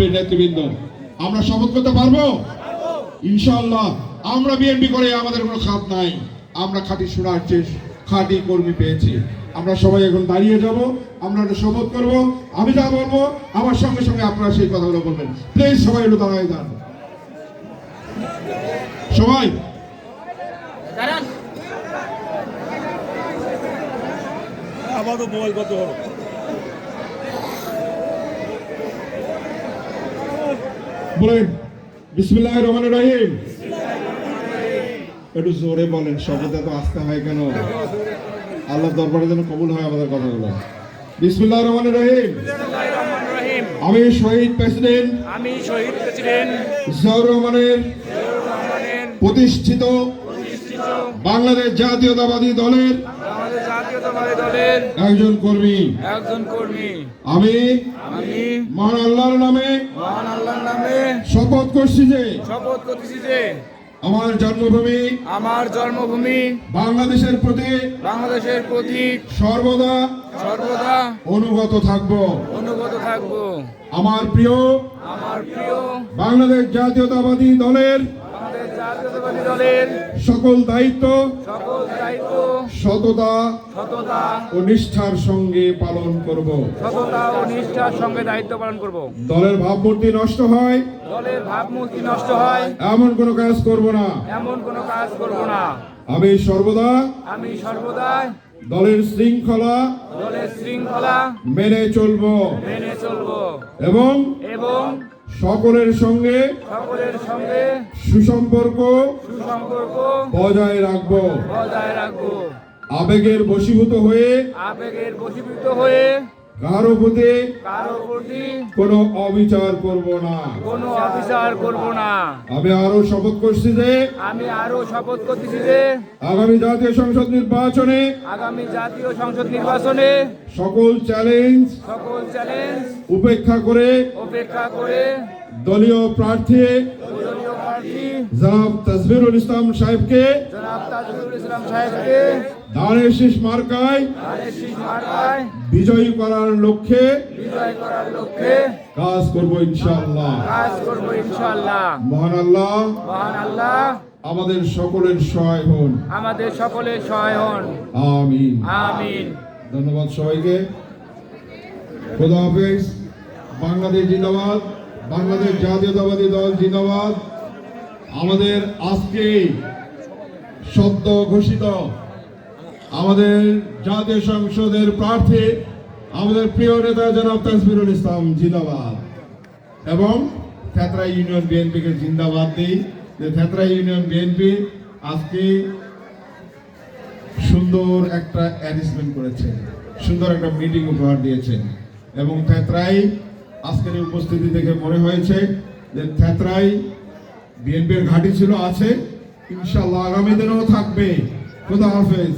বিএনপির নেতৃবৃন্দ আমরা শপথ করতে পারব? ইনশাআল্লাহ আমরা বিএনপি করে আমাদের কোনো খাত নাই। আমরা খাঁটি শোনার চেয়ে খাঁটি কর্মী পেয়েছি। আমরা সবাই এখন দাঁড়িয়ে যাব আমরা একটা শপথ করব। আমি যা বলব আমার সঙ্গে সঙ্গে আপনারা সেই কথাগুলো বলবেন। প্লিজ সবাই একটু দাঁড়ায় যান। সবাই। আমারও মোবাইল কত বলেন বিসমিল্লাহ রহমান রহিম। একটু জোরে বলেন শব্দ তো আসতে হয় কেন? আল্লাহ দরবারে যেন কবুল হয় আমাদের কথাগুলো। বিসমিল্লাহ রহমান রহিম। আমি শহীদ প্রেসিডেন্ট আমি শহীদ প্রেসিডেন্ট জিয়াউর রহমানের প্রতিষ্ঠিত বাংলাদেশ জাতীয়তাবাদী দলের একজন কর্মী। একজন কর্মী। আমি আমি মহান আল্লাহর নামে মহান আল্লাহর নামে শপথ করছি যে শপথ করতেছি যে আমার জন্মভূমি আমার জন্মভূমি বাংলাদেশের প্রতি বাংলাদেশের প্রতি সর্বদা সর্বদা অনুগত থাকব। অনুগত থাকব। আমার প্রিয় আমার প্রিয় বাংলাদেশ জাতীয়তাবাদী দলের দলের সকল দায়িত্ব সকল দায়িত্ব সততা সততা ও নিষ্ঠার সঙ্গে পালন করব। সততা ও নিষ্ঠার সঙ্গে দায়িত্ব পালন করব। দলের ভাবমূর্তি নষ্ট হয় দলের ভাবমূর্তি নষ্ট হয় এমন কোনো কাজ করব না। এমন কোনো কাজ করব না। আমি সর্বদা আমি সর্বদা দলের শৃঙ্খলা দলের শৃঙ্খলা মেনে চলব। মেনে চলব। এবং এবং সকলের সঙ্গে সকলের সঙ্গে সুসম্পর্ক সুসম্পর্ক বজায় রাখব। বজায় রাখব। আবেগের বশীভূত হয়ে আবেগের বশীভূত হয়ে কারও প্রতি কারও প্রতি কোনো অবিচার করব না। কোনো অবিচার করব না। আমি আরও শপথ করছি যে আমি আরও শপথ করতেছি যে আগামী জাতীয় সংসদ নির্বাচনে আগামী জাতীয় সংসদ নির্বাচনে সকল চ্যালেঞ্জ সকল চ্যালেঞ্জ উপেক্ষা করে উপেক্ষা করে দলীয় প্রার্থী দলীয় প্রার্থী জনাব ইসলাম সাহেবকে। জনাব তাজুল ইসলাম সাহেবকে। দানের মার্কায়। শীষ মার্কায়। বিজয়ী করার লক্ষ্যে। বিজয় করার লক্ষ্যে। কাজ করব ইনশাআল্লাহ। কাজ করব ইনশাআল্লাহ। মহান আল্লাহ। মহান আল্লাহ। আমাদের সকলের সহায় হন। আমাদের সকলের সহায় হন। আমিন। আমিন। ধন্যবাদ সবাইকে। খোদা হাফেজ। বাংলাদেশ জিন্দাবাদ। বাংলাদেশ জাতীয়তাবাদী দল জিন্দাবাদ। আমাদের আজকে সদ্য ঘোষিত আমাদের জাতীয় সংসদের প্রার্থী, আমাদের প্রিয় নেতা জনাব তাজমিরুল ইসলাম জিন্দাবাদ। এবং থেতরা ইউনিয়ন বিএনপিকে জিন্দাবাদ দিই। যে থেতরা ইউনিয়ন বিএনপি আজকে সুন্দর একটা অ্যারেঞ্জমেন্ট করেছেন সুন্দর একটা মিটিং উপহার দিয়েছেন এবং থেতরাই আজকের উপস্থিতি দেখে মনে হয়েছে যে থেতরাই বিএনপির ঘাঁটি ছিল আছে। ইনশাল্লাহ আগামী দিনেও থাকবে। খুদা হাফেজ।